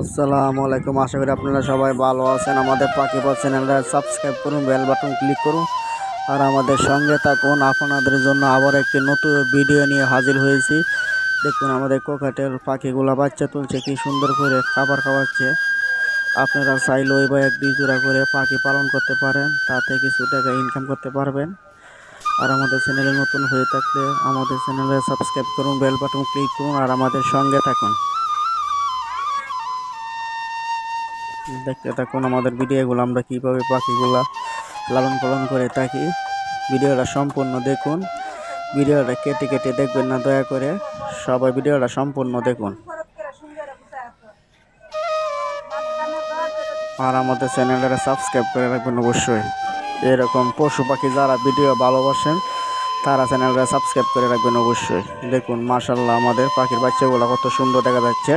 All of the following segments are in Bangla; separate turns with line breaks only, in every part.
আসসালামু আলাইকুম আশা করি আপনারা সবাই ভালো আছেন। আমাদের পাখি পথ চ্যানেলটা সাবস্ক্রাইব করুন বেল বাটন ক্লিক করুন। আর আমাদের সঙ্গে থাকুন। আপনাদের জন্য আবার একটি নতুন ভিডিও নিয়ে হাজির হয়েছি। দেখুন, আমাদের কোকাটের পাখিগুলো বাচ্চা তুলছে, কি সুন্দর করে খাবার খাওয়াচ্ছে। আপনারা চাইলে ওই বা এক দুই জোড়া করে পাখি পালন করতে পারেন। তাতে কিছু টাকা ইনকাম করতে পারবেন। আর আমাদের চ্যানেলে নতুন হয়ে থাকলে আমাদের চ্যানেলে সাবস্ক্রাইব করুন বেল বাটন ক্লিক করুন। আর আমাদের সঙ্গে থাকুন। দেখতে থাকুন আমাদের ভিডিওগুলো, আমরা কীভাবে পাখিগুলা লালন পালন করে থাকি। ভিডিওটা সম্পূর্ণ দেখুন। ভিডিওটা কেটে কেটে দেখবেন না, দয়া করে। সবাই ভিডিওটা সম্পূর্ণ দেখুন। আর আমাদের চ্যানেলটা সাবস্ক্রাইব করে রাখবেন অবশ্যই। এরকম পশু পাখি যারা ভিডিও ভালোবাসেন, তারা চ্যানেলটা সাবস্ক্রাইব করে রাখবেন অবশ্যই। দেখুন মাশাল্লাহ আমাদের পাখির বাচ্চাগুলো কত সুন্দর দেখা যাচ্ছে।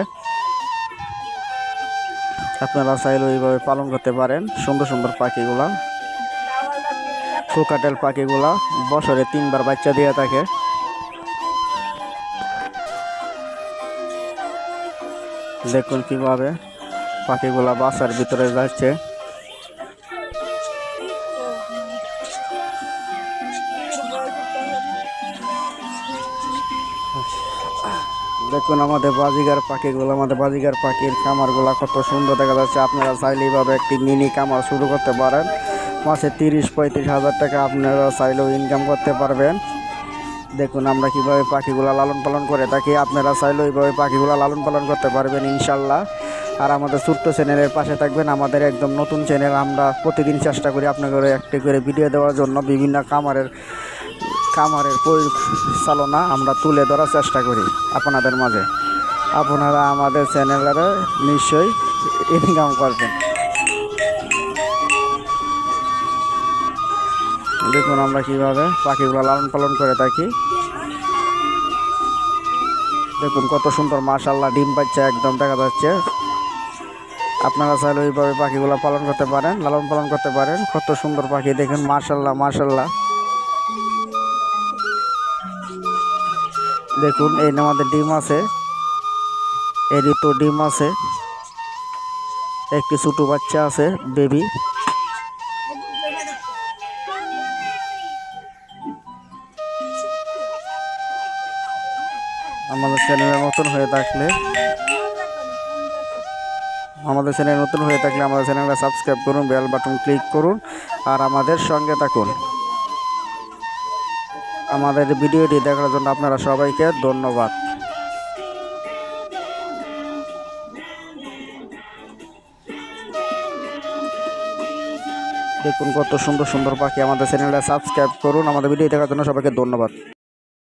আপনারা চাইলে এইভাবে পালন করতে পারেন। সুন্দর সুন্দর পাখিগুলা কোকাটেল পাখিগুলা, বছরে তিনবার বাচ্চা দিয়ে থাকে। দেখুন কীভাবে পাখিগুলা বাসার ভিতরে যাচ্ছে। দেখুন আমাদের বাজিগার পাখিগুলো, আমাদের বাজিগার পাখির কামারগুলো কত সুন্দর দেখা যাচ্ছে। আপনারা চাইলে এইভাবে একটি মিনি খামার শুরু করতে পারেন। মাসে তিরিশ, পঁয়ত্রিশ হাজার টাকা আপনারা চাইলেও ইনকাম করতে পারবেন। দেখুন আমরা কীভাবে পাখিগুলো লালন পালন করে থাকি। আপনারা চাইলেও এইভাবে পাখিগুলো লালন পালন করতে পারবেন ইনশাল্লাহ আর আমাদের ছোট্ট চ্যানেলের পাশে থাকবেন আমাদের একদম নতুন চ্যানেল। আমরা প্রতিদিন চেষ্টা করি আপনাদের একটি করে ভিডিও দেওয়ার জন্য বিভিন্ন কামারের খামারের পরিচালনা আমরা তুলে ধরার চেষ্টা করি আপনাদের মাঝে। আপনারা আমাদের চ্যানেলের নিশ্চয়ই ইনকাম করবেন। দেখুন আমরা কীভাবে পাখিগুলো লালন পালন করে থাকি। দেখুন কত সুন্দর মাশাল্লাহ ডিম পাচ্ছে একদম দেখা যাচ্ছে। আপনারা চাইলে ওইভাবে পাখিগুলো পালন করতে পারেন, লালন পালন করতে পারেন। কত সুন্দর পাখি, দেখুন মাশাল্লাহ মাশাল্লাহ দেখুন, এই আমাদের ডিম আছে। এরই তো ডিম আছে। একটি ছোটো বাচ্চা আছে, বেবি। আমাদের চ্যানেলে নতুন হয়ে থাকলে, আমাদের চ্যানেল নতুন হয়ে থাকলে আমাদের চ্যানেলটা সাবস্ক্রাইব করুন, বেল বাটন ক্লিক করুন, আর আমাদের সঙ্গে থাকুন। আমাদের ভিডিওটি দেখার জন্য আপনারা সবাইকে ধন্যবাদ। দেখুন কত সুন্দর সুন্দর পাখি আমাদের চ্যানেলটা সাবস্ক্রাইব করুন। আমাদের ভিডিও দেখার জন্য সবাইকে ধন্যবাদ।